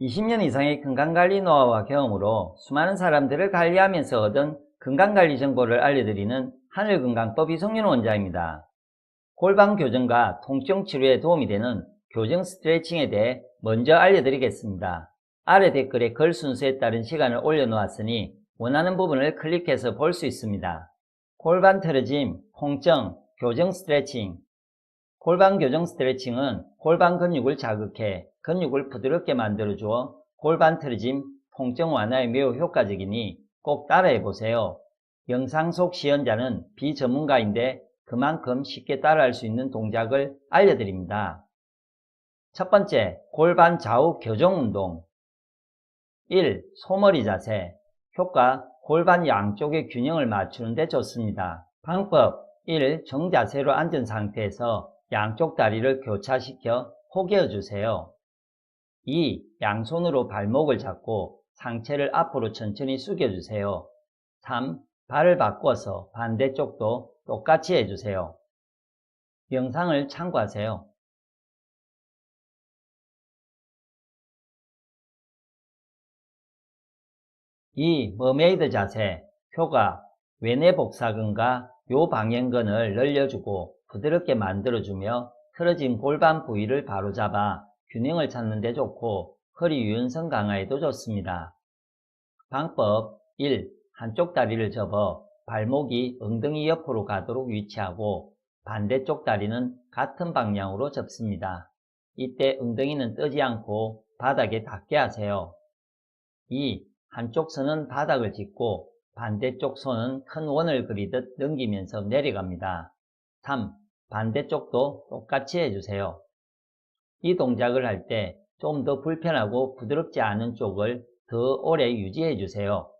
20년 이상의 건강관리 노하우와 경험으로 수많은 사람들을 관리하면서 얻은 건강관리 정보를 알려드리는 하늘건강법 이성윤 원장입니다. 골반 교정과 통증 치료에 도움이 되는 교정 스트레칭에 대해 먼저 알려드리겠습니다. 아래 댓글에 글 순서에 따른 시간을 올려놓았으니 원하는 부분을 클릭해서 볼 수 있습니다. 골반 틀어짐, 통증, 교정 스트레칭 골반 교정 스트레칭은 골반 근육을 자극해 근육을 부드럽게 만들어주어 골반 틀어짐, 통증 완화에 매우 효과적이니 꼭 따라해 보세요. 영상 속 시연자는 비전문가인데 그만큼 쉽게 따라할 수 있는 동작을 알려드립니다. 첫 번째, 골반 좌우 교정 운동. 1. 소머리 자세. 효과, 골반 양쪽의 균형을 맞추는 데 좋습니다. 방법 1. 정자세로 앉은 상태에서 양쪽 다리를 교차시켜 호개어 주세요. 2. 양손으로 발목을 잡고 상체를 앞으로 천천히 숙여주세요. 3. 발을 바꿔서 반대쪽도 똑같이 해주세요. 영상을 참고하세요. 2. 머메이드 자세 효과 외내 복사근과 요 방향근을 늘려주고 부드럽게 만들어주며 틀어진 골반 부위를 바로잡아 균형을 찾는 데 좋고 허리 유연성 강화에도 좋습니다. 방법 1. 한쪽 다리를 접어 발목이 엉덩이 옆으로 가도록 위치하고 반대쪽 다리는 같은 방향으로 접습니다. 이때 엉덩이는 뜨지 않고 바닥에 닿게 하세요. 2. 한쪽 손은 바닥을 짚고 반대쪽 손은 큰 원을 그리듯 넘기면서 내려갑니다. 3. 반대쪽도 똑같이 해주세요. 이 동작을 할 때 좀 더 불편하고 부드럽지 않은 쪽을 더 오래 유지해 주세요.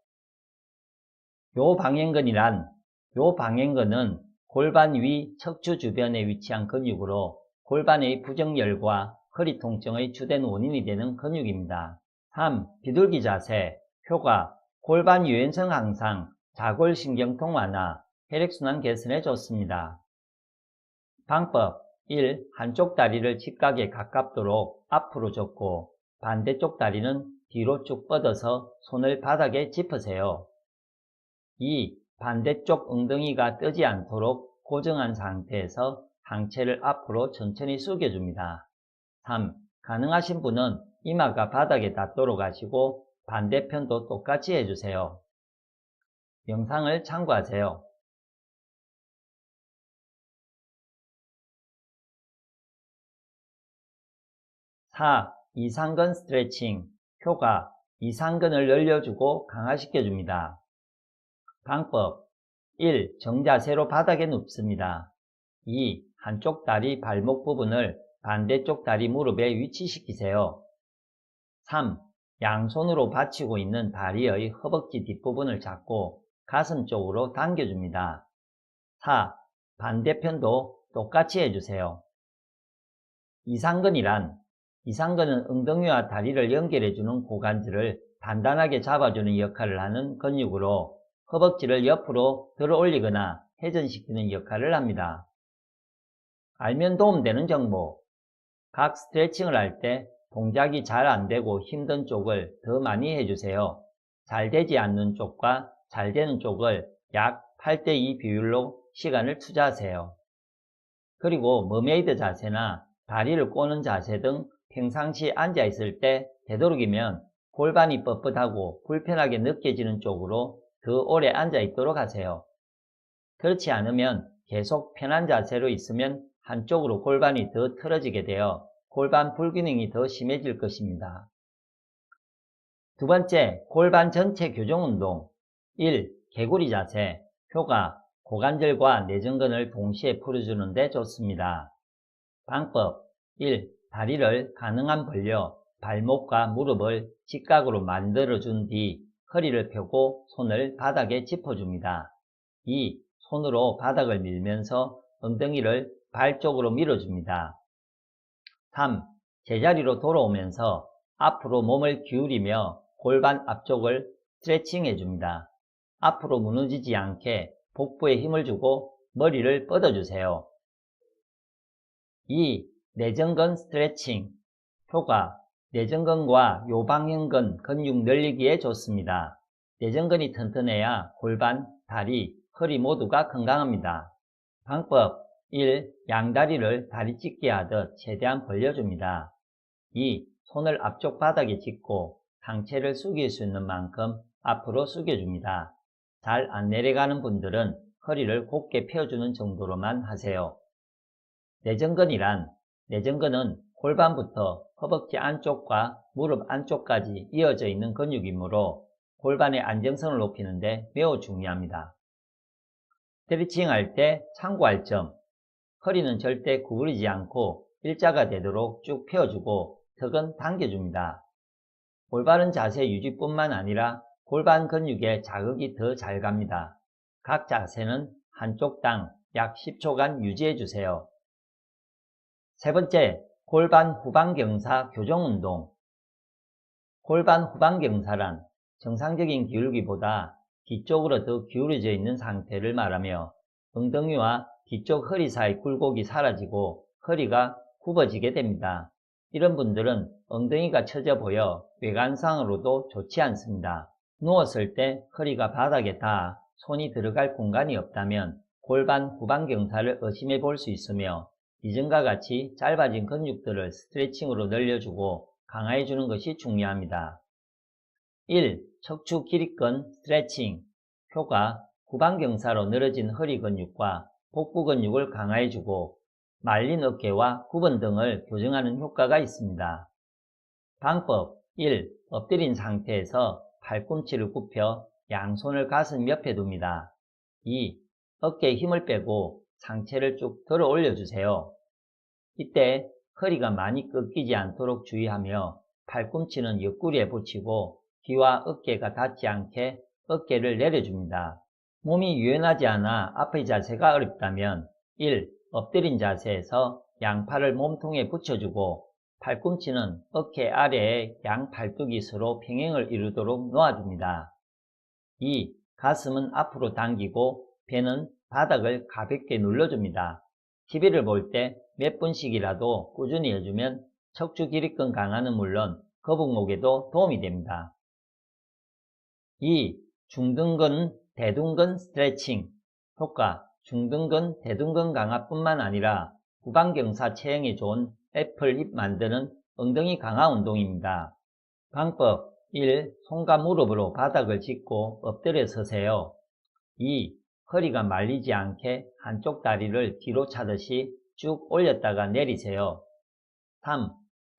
요 방향근이란 요 방향근은 골반 위 척추 주변에 위치한 근육으로 골반의 부정열과 허리 통증의 주된 원인이 되는 근육입니다. 3. 비둘기 자세 효과 골반 유연성 향상, 자골신경통 완화, 혈액순환 개선에 좋습니다. 방법 1. 한쪽 다리를 직각에 가깝도록 앞으로 접고 반대쪽 다리는 뒤로 쭉 뻗어서 손을 바닥에 짚으세요. 2. 반대쪽 엉덩이가 뜨지 않도록 고정한 상태에서 상체를 앞으로 천천히 숙여줍니다. 3. 가능하신 분은 이마가 바닥에 닿도록 하시고 반대편도 똑같이 해주세요. 영상을 참고하세요. 4. 이상근 스트레칭 효과 이상근을 늘려주고 강화시켜줍니다. 방법 1. 정자세로 바닥에 눕습니다. 2. 한쪽 다리 발목 부분을 반대쪽 다리 무릎에 위치시키세요. 3. 양손으로 받치고 있는 다리의 허벅지 뒷부분을 잡고 가슴 쪽으로 당겨줍니다. 4. 반대편도 똑같이 해주세요. 이상근이란 이상근은 엉덩이와 다리를 연결해주는 고관절을 단단하게 잡아주는 역할을 하는 근육으로 허벅지를 옆으로 들어 올리거나 회전시키는 역할을 합니다. 알면 도움되는 정보 각 스트레칭을 할 때 동작이 잘 안되고 힘든 쪽을 더 많이 해주세요. 잘 되지 않는 쪽과 잘 되는 쪽을 약 8대2 비율로 시간을 투자하세요. 그리고 머메이드 자세나 다리를 꼬는 자세 등 평상시 앉아 있을 때 되도록이면 골반이 뻣뻣하고 불편하게 느껴지는 쪽으로 더 오래 앉아 있도록 하세요. 그렇지 않으면 계속 편한 자세로 있으면 한쪽으로 골반이 더 틀어지게 되어 골반 불균형이 더 심해질 것입니다. 두 번째, 골반 전체 교정 운동 1. 개구리 자세 효과 고관절과 내전근을 동시에 풀어주는 데 좋습니다. 방법 1. 다리를 가능한 벌려 발목과 무릎을 직각으로 만들어준 뒤 허리를 펴고 손을 바닥에 짚어줍니다. 2. 손으로 바닥을 밀면서 엉덩이를 발 쪽으로 밀어줍니다. 3. 제자리로 돌아오면서 앞으로 몸을 기울이며 골반 앞쪽을 스트레칭 해줍니다. 앞으로 무너지지 않게 복부에 힘을 주고 머리를 뻗어주세요. 2. 내전근 스트레칭 효과 내전근과 요방형근 근육 늘리기에 좋습니다. 내전근이 튼튼해야 골반, 다리, 허리 모두가 건강합니다. 방법 1. 양다리를 다리 찢기 하듯 최대한 벌려줍니다. 2. 손을 앞쪽 바닥에 짚고 상체를 숙일 수 있는 만큼 앞으로 숙여줍니다. 잘 안 내려가는 분들은 허리를 곧게 펴주는 정도로만 하세요. 내전근이란 내전근은 골반부터 허벅지 안쪽과 무릎 안쪽까지 이어져 있는 근육이므로 골반의 안정성을 높이는데 매우 중요합니다. 스트레칭 할 때 참고할 점 허리는 절대 구부리지 않고 일자가 되도록 쭉 펴주고 턱은 당겨줍니다. 올바른 자세 유지뿐만 아니라 골반 근육에 자극이 더 잘 갑니다. 각 자세는 한쪽당 약 10초간 유지해주세요. 세 번째, 골반 후방경사 교정운동. 골반 후방경사란 정상적인 기울기보다 뒤쪽으로 더 기울어져 있는 상태를 말하며 엉덩이와 뒤쪽 허리 사이 굴곡이 사라지고 허리가 굽어지게 됩니다. 이런 분들은 엉덩이가 처져 보여 외관상으로도 좋지 않습니다. 누웠을 때 허리가 바닥에 닿아 손이 들어갈 공간이 없다면 골반 후방경사를 의심해 볼 수 있으며 이전과 같이 짧아진 근육들을 스트레칭으로 늘려주고 강화해 주는 것이 중요합니다. 1. 척추 길이근 스트레칭 효과 후방경사로 늘어진 허리 근육과 복부 근육을 강화해 주고 말린 어깨와 구분 등을 교정하는 효과가 있습니다. 방법 1. 엎드린 상태에서 팔꿈치를 굽혀 양손을 가슴 옆에 둡니다. 2. 어깨에 힘을 빼고 상체를 쭉 들어 올려주세요. 이때 허리가 많이 꺾이지 않도록 주의하며 팔꿈치는 옆구리에 붙이고 귀와 어깨가 닿지 않게 어깨를 내려줍니다. 몸이 유연하지 않아 앞의 자세가 어렵다면 1. 엎드린 자세에서 양팔을 몸통에 붙여주고 팔꿈치는 어깨 아래에 양 팔뚝이 서로 평행을 이루도록 놓아줍니다. 2. 가슴은 앞으로 당기고 배는 바닥을 가볍게 눌러줍니다. TV를 볼 때 몇 분씩이라도 꾸준히 해주면 척추 기립근 강화는 물론 거북목에도 도움이 됩니다. 2. 중등근, 대둔근 스트레칭 효과 중등근, 대둔근 강화뿐만 아니라 후방경사 체형에 좋은 애플 힙 만드는 엉덩이 강화 운동입니다. 방법 1. 손과 무릎으로 바닥을 짚고 엎드려 서세요. 2. 허리가 말리지 않게 한쪽 다리를 뒤로 차듯이 쭉 올렸다가 내리세요. 3.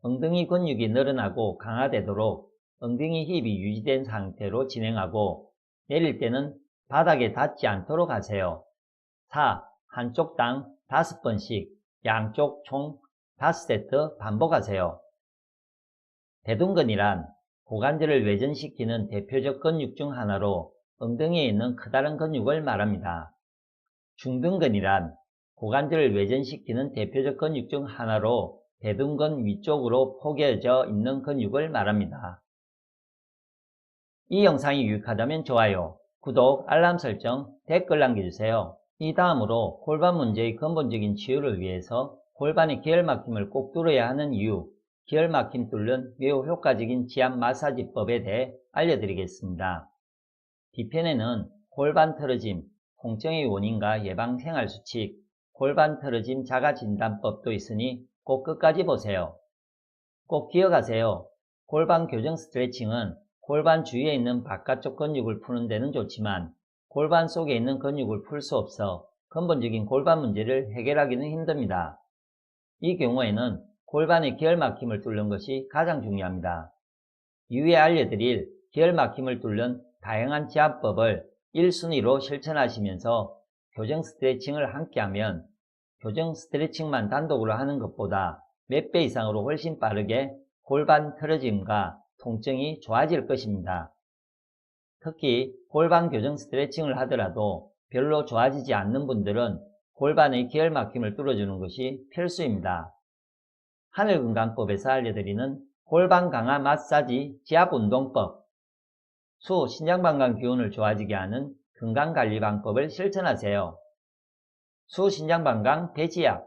엉덩이 근육이 늘어나고 강화되도록 엉덩이 힙이 유지된 상태로 진행하고 내릴 때는 바닥에 닿지 않도록 하세요. 4. 한쪽 당 5번씩 양쪽 총 5세트 반복하세요. 대둔근이란 고관절을 외전시키는 대표적 근육 중 하나로 엉덩이에 있는 커다란 근육을 말합니다. 중등근이란 고관절을 외전시키는 대표적 근육 중 하나로 대둔근 위쪽으로 포개져 있는 근육을 말합니다. 이 영상이 유익하다면 좋아요, 구독, 알람 설정, 댓글 남겨주세요. 이 다음으로 골반 문제의 근본적인 치유를 위해서 골반의 기혈막힘을 꼭 뚫어야 하는 이유, 기혈막힘 뚫는 매우 효과적인 지압 마사지법에 대해 알려드리겠습니다. 뒤편에는 골반 틀어짐, 통증의 원인과 예방 생활 수칙, 골반 틀어짐 자가 진단법도 있으니 꼭 끝까지 보세요. 꼭 기억하세요. 골반 교정 스트레칭은 골반 주위에 있는 바깥쪽 근육을 푸는 데는 좋지만 골반 속에 있는 근육을 풀 수 없어 근본적인 골반 문제를 해결하기는 힘듭니다. 이 경우에는 골반의 기혈 막힘을 뚫는 것이 가장 중요합니다. 이후에 알려드릴 기혈 막힘을 뚫는 다양한 지압법을 1순위로 실천하시면서 교정 스트레칭을 함께하면 교정 스트레칭만 단독으로 하는 것보다 몇 배 이상으로 훨씬 빠르게 골반 틀어짐과 통증이 좋아질 것입니다. 특히 골반 교정 스트레칭을 하더라도 별로 좋아지지 않는 분들은 골반의 기혈막힘을 뚫어주는 것이 필수입니다. 하늘건강법에서 알려드리는 골반 강화 마사지 지압운동법 수 신장방광 기운을 좋아지게 하는 건강관리방법을 실천하세요. 수 신장방광 배지압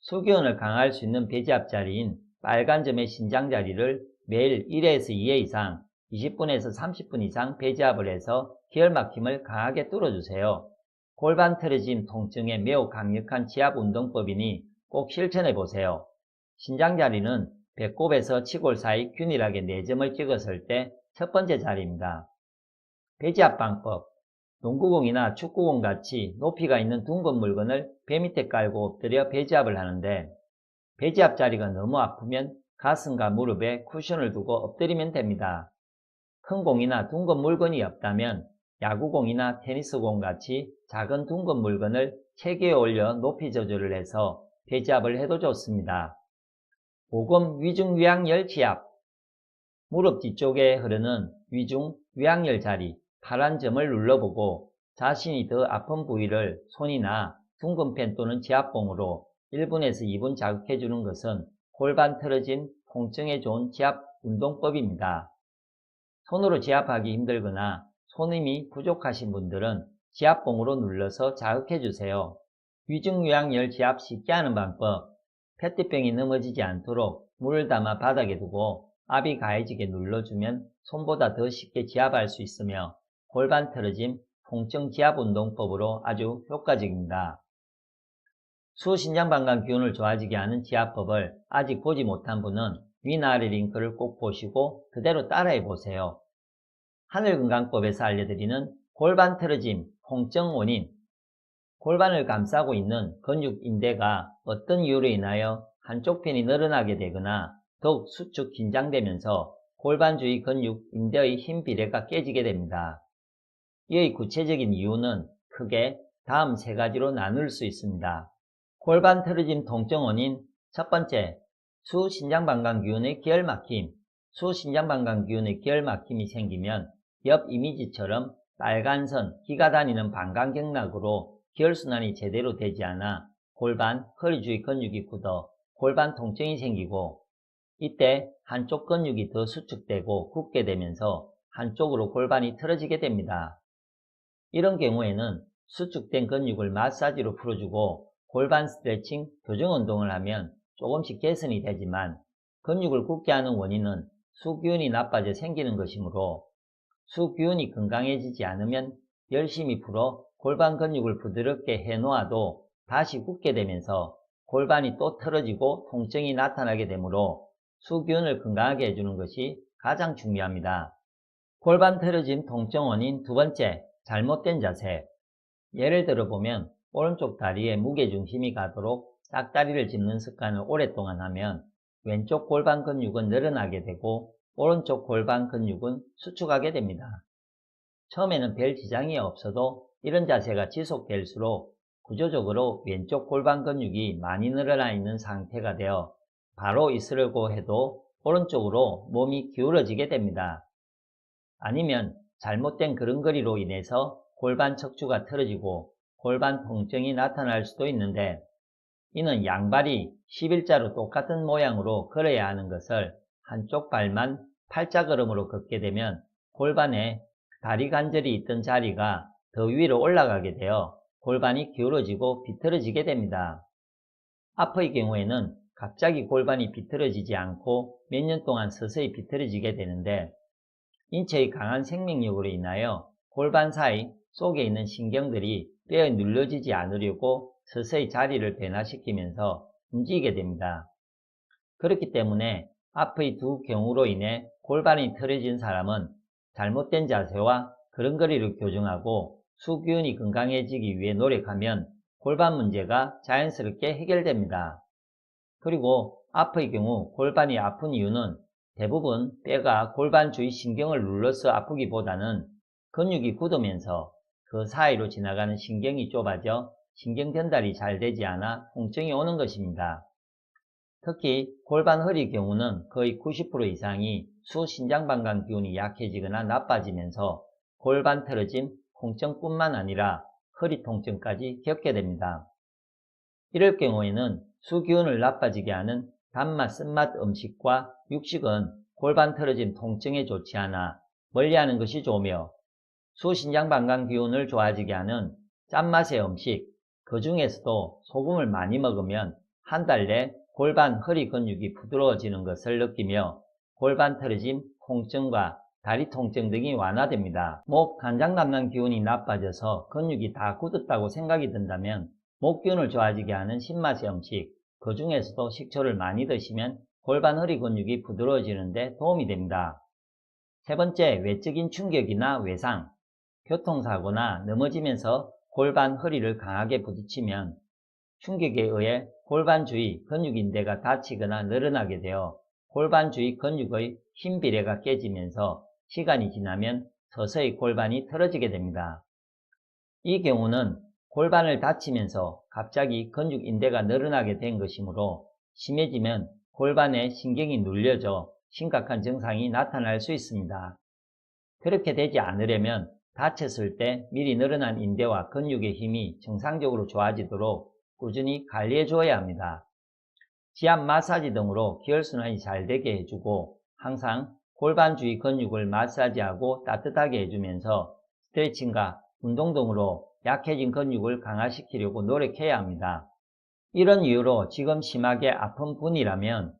수기운을 강화할 수 있는 배지압 자리인 빨간 점의 신장 자리를 매일 1회에서 2회 이상 20분에서 30분 이상 배지압을 해서 기혈 막힘을 강하게 뚫어주세요. 골반 틀어짐 통증에 매우 강력한 지압 운동법이니 꼭 실천해 보세요. 신장 자리는 배꼽에서 치골 사이 균일하게 4점을 찍었을 때 첫 번째 자리입니다. 배지압 방법 농구공이나 축구공 같이 높이가 있는 둥근 물건을 배 밑에 깔고 엎드려 배지압을 하는데 배지압 자리가 너무 아프면 가슴과 무릎에 쿠션을 두고 엎드리면 됩니다. 큰 공이나 둥근 물건이 없다면 야구공이나 테니스공 같이 작은 둥근 물건을 체계에 올려 높이 조절을 해서 배지압을 해도 좋습니다. 오금 위중 위양열 지압 무릎 뒤쪽에 흐르는 위중 위양열 자리 파란 점을 눌러보고 자신이 더 아픈 부위를 손이나 둥근 펜 또는 지압봉으로 1분에서 2분 자극해 주는 것은 골반 틀어진 통증에 좋은 지압 운동법입니다. 손으로 지압하기 힘들거나 손힘이 부족하신 분들은 지압봉으로 눌러서 자극해 주세요. 위중요양열 지압 쉽게 하는 방법 페트병이 넘어지지 않도록 물을 담아 바닥에 두고 압이 가해지게 눌러주면 손보다 더 쉽게 지압할 수 있으며 골반 틀어짐 통증 지압 운동법으로 아주 효과적입니다. 수신장 방광 기운을 좋아지게 하는 지압법을 아직 보지 못한 분은 위나 아래 링크를 꼭 보시고 그대로 따라해 보세요. 하늘건강법에서 알려드리는 골반 틀어짐 통증 원인 골반을 감싸고 있는 근육 인대가 어떤 이유로 인하여 한쪽 편이 늘어나게 되거나 더욱 수축 긴장되면서 골반 주위 근육 인대의 힘 비례가 깨지게 됩니다. 이의 구체적인 이유는 크게 다음 세 가지로 나눌 수 있습니다. 골반 틀어짐 통증 원인 첫 번째, 수신장방광기운의 기혈막힘 수신장방광기운의 기혈막힘이 생기면 옆 이미지처럼 빨간 선, 기가 다니는 방광경락으로 기혈순환이 제대로 되지 않아 골반, 허리 주위 근육이 굳어 골반 통증이 생기고 이때 한쪽 근육이 더 수축되고 굳게 되면서 한쪽으로 골반이 틀어지게 됩니다. 이런 경우에는 수축된 근육을 마사지로 풀어주고 골반 스트레칭, 교정 운동을 하면 조금씩 개선이 되지만 근육을 굳게 하는 원인은 수기운이 나빠져 생기는 것이므로 수기운이 건강해지지 않으면 열심히 풀어 골반 근육을 부드럽게 해놓아도 다시 굳게 되면서 골반이 또 틀어지고 통증이 나타나게 되므로 수기운을 건강하게 해주는 것이 가장 중요합니다. 골반 틀어짐 통증 원인 두 번째, 잘못된 자세. 예를 들어 보면 오른쪽 다리에 무게중심이 가도록 짝다리를 짚는 습관을 오랫동안 하면 왼쪽 골반 근육은 늘어나게 되고 오른쪽 골반 근육은 수축하게 됩니다. 처음에는 별 지장이 없어도 이런 자세가 지속될수록 구조적으로 왼쪽 골반 근육이 많이 늘어나 있는 상태가 되어 바로 있으려고 해도 오른쪽으로 몸이 기울어지게 됩니다. 아니면 잘못된 그릉거리로 인해서 골반 척추가 틀어지고 골반 통증이 나타날 수도 있는데 이는 양발이 11자로 똑같은 모양으로 걸어야 하는 것을 한쪽 발만 팔자 걸음으로 걷게 되면 골반에 다리 관절이 있던 자리가 더 위로 올라가게 되어 골반이 기울어지고 비틀어지게 됩니다. 아프의 경우에는 갑자기 골반이 비틀어지지 않고 몇 년 동안 서서히 비틀어지게 되는데 인체의 강한 생명력으로 인하여 골반 사이 속에 있는 신경들이 뼈에 눌려지지 않으려고 서서히 자리를 변화시키면서 움직이게 됩니다. 그렇기 때문에 앞의 두 경우로 인해 골반이 틀어진 사람은 잘못된 자세와 그런거리를 교정하고 수기운이 건강해지기 위해 노력하면 골반 문제가 자연스럽게 해결됩니다. 그리고 앞의 경우 골반이 아픈 이유는 대부분 뼈가 골반 주위 신경을 눌러서 아프기보다는 근육이 굳으면서 그 사이로 지나가는 신경이 좁아져 신경 전달이 잘 되지 않아 통증이 오는 것입니다. 특히 골반 허리 경우는 거의 90% 이상이 수신장방광 기운이 약해지거나 나빠지면서 골반 틀어짐, 통증뿐만 아니라 허리 통증까지 겪게 됩니다. 이럴 경우에는 수기운을 나빠지게 하는 단맛, 쓴맛 음식과 육식은 골반 틀어짐 통증에 좋지 않아 멀리하는 것이 좋으며 수신장 방광 기운을 좋아지게 하는 짠맛의 음식, 그 중에서도 소금을 많이 먹으면 한 달 내 골반 허리 근육이 부드러워지는 것을 느끼며 골반 틀어짐, 통증과 다리 통증 등이 완화됩니다. 목, 간장남난 기운이 나빠져서 근육이 다 굳었다고 생각이 든다면 목 기운을 좋아지게 하는 신맛의 음식, 그 중에서도 식초를 많이 드시면 골반 허리 근육이 부드러워지는데 도움이 됩니다. 세 번째, 외적인 충격이나 외상, 교통사고나 넘어지면서 골반 허리를 강하게 부딪히면 충격에 의해 골반 주위 근육 인대가 다치거나 늘어나게 되어 골반 주위 근육의 힘 비례가 깨지면서 시간이 지나면 서서히 골반이 틀어지게 됩니다. 이 경우는 골반을 다치면서 갑자기 근육 인대가 늘어나게 된 것이므로 심해지면 골반에 신경이 눌려져 심각한 증상이 나타날 수 있습니다. 그렇게 되지 않으려면 다쳤을 때 미리 늘어난 인대와 근육의 힘이 정상적으로 좋아지도록 꾸준히 관리해 주어야 합니다. 지압 마사지 등으로 기혈순환이 잘 되게 해주고 항상 골반 주위 근육을 마사지하고 따뜻하게 해주면서 스트레칭과 운동 등으로 약해진 근육을 강화시키려고 노력해야 합니다. 이런 이유로 지금 심하게 아픈 분이라면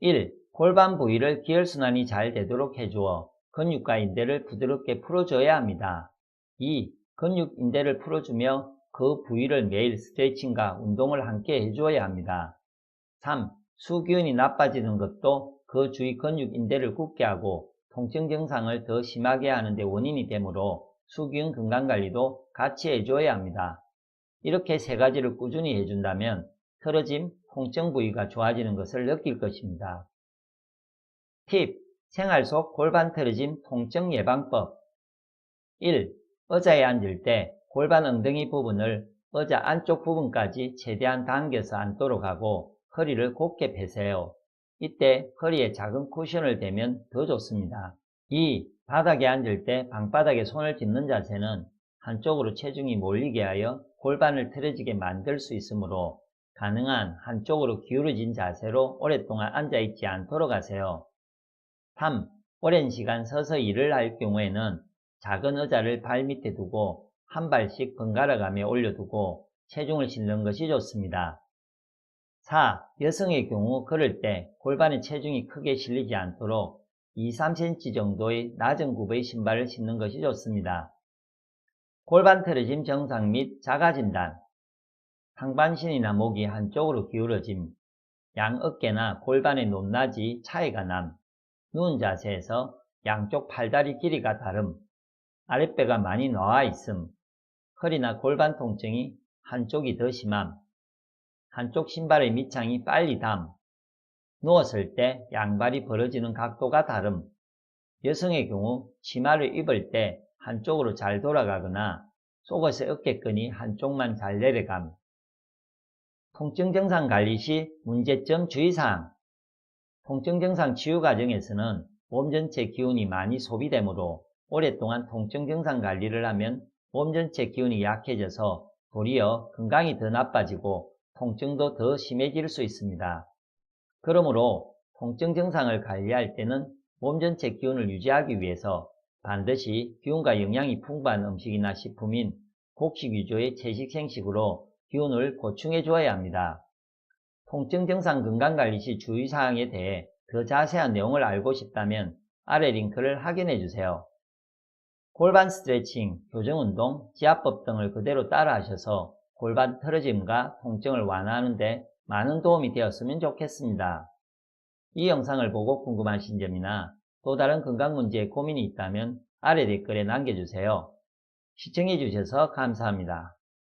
1. 골반 부위를 기혈순환이 잘 되도록 해주어 근육과 인대를 부드럽게 풀어줘야 합니다. 2. 근육 인대를 풀어주며 그 부위를 매일 스트레칭과 운동을 함께 해주어야 합니다. 3. 수기운이 나빠지는 것도 그 주위 근육 인대를 굳게 하고 통증 증상을 더 심하게 하는 데 원인이 되므로 수기운 건강관리도 같이 해줘야 합니다. 이렇게 세 가지를 꾸준히 해준다면 틀어짐, 통증 부위가 좋아지는 것을 느낄 것입니다. 팁! 생활 속 골반 틀어짐 통증 예방법 1. 의자에 앉을 때 골반 엉덩이 부분을 의자 안쪽 부분까지 최대한 당겨서 앉도록 하고 허리를 곧게 펴세요. 이때 허리에 작은 쿠션을 대면 더 좋습니다. 2. 바닥에 앉을 때 방바닥에 손을 짚는 자세는 한쪽으로 체중이 몰리게 하여 골반을 틀어지게 만들 수 있으므로 가능한 한쪽으로 기울어진 자세로 오랫동안 앉아있지 않도록 하세요. 3. 오랜 시간 서서 일을 할 경우에는 작은 의자를 발 밑에 두고 한 발씩 번갈아가며 올려두고 체중을 실는 것이 좋습니다. 4. 여성의 경우 걸을 때 골반에 체중이 크게 실리지 않도록 2, 3cm 정도의 낮은 굽의 신발을 신는 것이 좋습니다. 골반 틀어짐 정상 및 자가진단. 상반신이나 목이 한쪽으로 기울어짐. 양 어깨나 골반의 높낮이 차이가 남. 누운 자세에서 양쪽 팔다리 길이가 다름. 아랫배가 많이 나와 있음. 허리나 골반 통증이 한쪽이 더 심함. 한쪽 신발의 밑창이 빨리 담, 누웠을 때 양발이 벌어지는 각도가 다름, 여성의 경우 치마를 입을 때 한쪽으로 잘 돌아가거나 속옷의 어깨끈이 한쪽만 잘 내려감, 통증 증상 관리 시 문제점 주의사항. 통증 증상 치유 과정에서는 몸 전체 기운이 많이 소비되므로 오랫동안 통증 증상 관리를 하면 몸 전체 기운이 약해져서 도리어 건강이 더 나빠지고 통증도 더 심해질 수 있습니다. 그러므로 통증 증상을 관리할 때는 몸 전체 기운을 유지하기 위해서 반드시 기운과 영양이 풍부한 음식이나 식품인 곡식 위주의 채식 생식으로 기운을 보충해 주어야 합니다. 통증 증상 건강관리 시 주의사항에 대해 더 자세한 내용을 알고 싶다면 아래 링크를 확인해 주세요. 골반 스트레칭, 교정운동, 지압법 등을 그대로 따라 하셔서 골반 틀어짐과 통증을 완화하는 데 많은 도움이 되었으면 좋겠습니다. 이 영상을 보고 궁금하신 점이나 또 다른 건강 문제에 고민이 있다면 아래 댓글에 남겨주세요. 시청해주셔서 감사합니다.